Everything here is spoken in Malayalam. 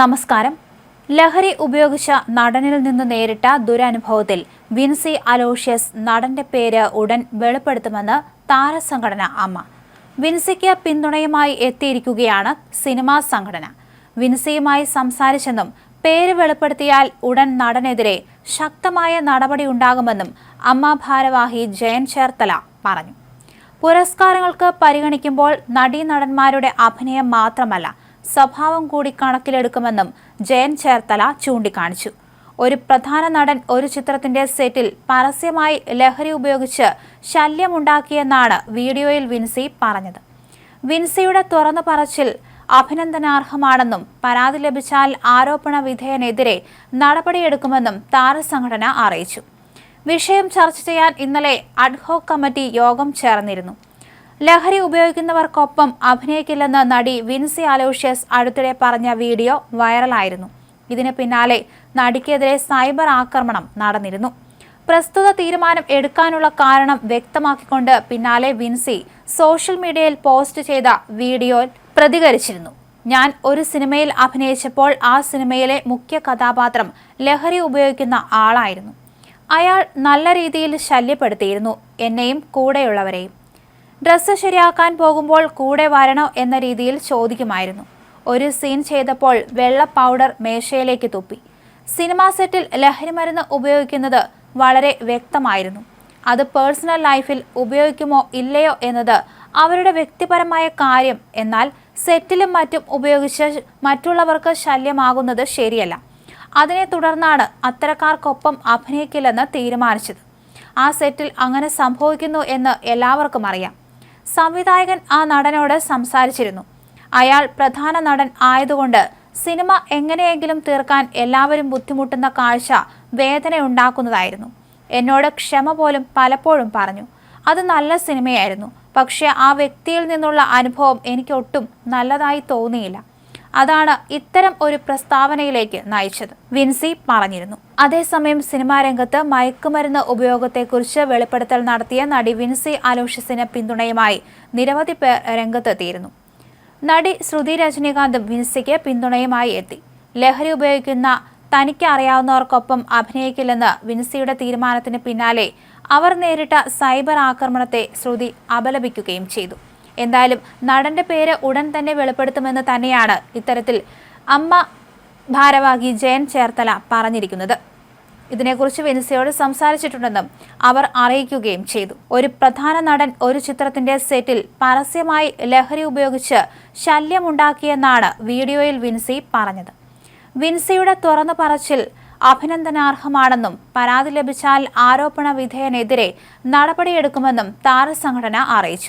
നമസ്കാരം. ലഹരി ഉപയോഗിച്ച നടനിൽ നിന്ന് നേരിട്ട ദുരനുഭവത്തിൽ വിൻസി അലോഷ്യസ് നടന്റെ പേര് ഉടൻ വെളിപ്പെടുത്തുമെന്ന് താരസംഘടന അമ്മ. വിൻസിക്ക് പിന്തുണയുമായി എത്തിയിരിക്കുകയാണ് സിനിമാ സംഘടന. വിൻസിയുമായി സംസാരിച്ചെന്നും പേര് വെളിപ്പെടുത്തിയാൽ ഉടൻ നടനെതിരെ ശക്തമായ നടപടി ഉണ്ടാകുമെന്നും അമ്മ ഭാരവാഹി ജയൻ ചേർത്തല പറഞ്ഞു. പുരസ്കാരങ്ങൾക്ക് പരിഗണിക്കുമ്പോൾ നടീനടന്മാരുടെ അഭിനയം മാത്രമല്ല സ്വഭാവം കൂടി കണക്കിലെടുക്കുമെന്നും ജയൻ ചേർത്തല ചൂണ്ടിക്കാണിച്ചു. ഒരു പ്രധാന നടൻ ഒരു ചിത്രത്തിന്റെ സെറ്റിൽ പരസ്യമായി ലഹരി ഉപയോഗിച്ച് ശല്യമുണ്ടാക്കിയെന്നാണ് വീഡിയോയിൽ വിൻസി പറഞ്ഞത്. വിൻസിയുടെ തുറന്നു പറച്ചിൽ അഭിനന്ദനാർഹമാണെന്നും പരാതി ലഭിച്ചാൽ ആരോപണ വിധേയനെതിരെ നടപടിയെടുക്കുമെന്നും താരസംഘടന അറിയിച്ചു. വിഷയം ചർച്ച ചെയ്യാൻ ഇന്നലെ അഡ്ഹോക് കമ്മിറ്റി യോഗം ചേർന്നിരുന്നു. ലഹരി ഉപയോഗിക്കുന്നവർക്കൊപ്പം അഭിനയിക്കില്ലെന്ന് നടി വിൻസി അലോഷ്യസ് അടുത്തിടെ പറഞ്ഞ വീഡിയോ വൈറലായിരുന്നു. ഇതിന് പിന്നാലെ നടിക്കെതിരെ സൈബർ ആക്രമണം നടന്നിരുന്നു. പ്രസ്തുത തീരുമാനം എടുക്കാനുള്ള കാരണം വ്യക്തമാക്കിക്കൊണ്ട് പിന്നാലെ വിൻസി സോഷ്യൽ മീഡിയയിൽ പോസ്റ്റ് ചെയ്ത വീഡിയോ പ്രതികരിച്ചിരുന്നു. ഞാൻ ഒരു സിനിമയിൽ അഭിനയിച്ചപ്പോൾ ആ സിനിമയിലെ മുഖ്യ കഥാപാത്രം ലഹരി ഉപയോഗിക്കുന്ന ആളായിരുന്നു. അയാൾ നല്ല രീതിയിൽ ശല്യപ്പെടുത്തിയിരുന്നു എന്നെയും കൂടെയുള്ളവരെയും. ഡ്രസ്സ് ശരിയാക്കാൻ പോകുമ്പോൾ കൂടെ വരണോ എന്ന രീതിയിൽ ചോദിക്കുമായിരുന്നു. ഒരു സീൻ ചെയ്തപ്പോൾ വെള്ള പൗഡർ മേശയിലേക്ക് തുപ്പി. സിനിമാ സെറ്റിൽ ലഹരിമരുന്ന് ഉപയോഗിക്കുന്നത് വളരെ വ്യക്തമായിരുന്നു. അത് പേഴ്സണൽ ലൈഫിൽ ഉപയോഗിക്കുമോ ഇല്ലയോ എന്നത് അവരുടെ വ്യക്തിപരമായ കാര്യം. എന്നാൽ സെറ്റിലും മറ്റും ഉപയോഗിച്ച് മറ്റുള്ളവർക്ക് ശല്യമാകുന്നത് ശരിയല്ല. അതിനെ തുടർന്നാണ് അത്തരക്കാർക്കൊപ്പം അഭിനയിക്കില്ലെന്ന് തീരുമാനിച്ചത്. ആ സെറ്റിൽ അങ്ങനെ സംഭവിക്കുന്നു എന്ന് എല്ലാവർക്കും അറിയാം. സംവിധായകൻ ആ നടനോട് സംസാരിച്ചിരുന്നു. അയാൾ പ്രധാന നടൻ ആയതുകൊണ്ട് സിനിമ എങ്ങനെയെങ്കിലും തീർക്കാൻ എല്ലാവരും ബുദ്ധിമുട്ടുന്ന കാഴ്ച വേദനയുണ്ടാക്കുന്നതായിരുന്നു. എന്നോട് ക്ഷമ പോലും പലപ്പോഴും പറഞ്ഞു. അത് നല്ല സിനിമയായിരുന്നു. പക്ഷേ ആ വ്യക്തിയിൽ നിന്നുള്ള അനുഭവം എനിക്കൊട്ടും നല്ലതായി തോന്നിയില്ല. അതാണ് ഇത്തരം ഒരു പ്രസ്താവനയിലേക്ക് നയിച്ചത്. വിൻസി പറഞ്ഞിരുന്നു. അതേസമയം സിനിമാ രംഗത്ത് മയക്കുമരുന്ന് ഉപയോഗത്തെക്കുറിച്ച് വെളിപ്പെടുത്തൽ നടത്തിയ നടി വിൻസി അലോഷ്യസിന് പിന്തുണയുമായി നിരവധി പേർ രംഗത്തെത്തിയിരുന്നു. നടി ശ്രുതി രജനീകാന്ത് വിൻസിക്ക് പിന്തുണയുമായി എത്തി. ലഹരി ഉപയോഗിക്കുന്ന തനിക്ക് അറിയാവുന്നവർക്കൊപ്പം അഭിനയിക്കില്ലെന്ന് വിൻസിയുടെ തീരുമാനത്തിന് പിന്നാലെ അവർ നേരിട്ട സൈബർ ആക്രമണത്തെ ശ്രുതി അപലപിക്കുകയും ചെയ്തു. എന്തായാലും നടന്റെ പേര് ഉടൻ തന്നെ വെളിപ്പെടുത്തുമെന്ന് തന്നെയാണ് ഇത്തരത്തിൽ അമ്മ ഭാരവാഹി ജയൻ ചേർത്തല പറഞ്ഞിരിക്കുന്നത്. ഇതിനെക്കുറിച്ച് വെനിസയോട് സംസാരിച്ചിട്ടുണ്ടെന്നും അവർ അറിയിക്കുകയും ചെയ്തു. ഒരു പ്രധാന നടൻ ഒരു ചിത്രത്തിന്റെ സെറ്റിൽ പരസ്യമായി ലഹരി ഉപയോഗിച്ച് ശല്യമുണ്ടാക്കിയെന്നാണ് വീഡിയോയിൽ വിൻസി പറഞ്ഞത്. വിൻസിയുടെ തുറന്നു പറച്ചിൽ അഭിനന്ദനാർഹമാണെന്നും പരാതി ലഭിച്ചാൽ ആരോപണ വിധേയനെതിരെ നടപടിയെടുക്കുമെന്നും താരസംഘടന അറിയിച്ചു.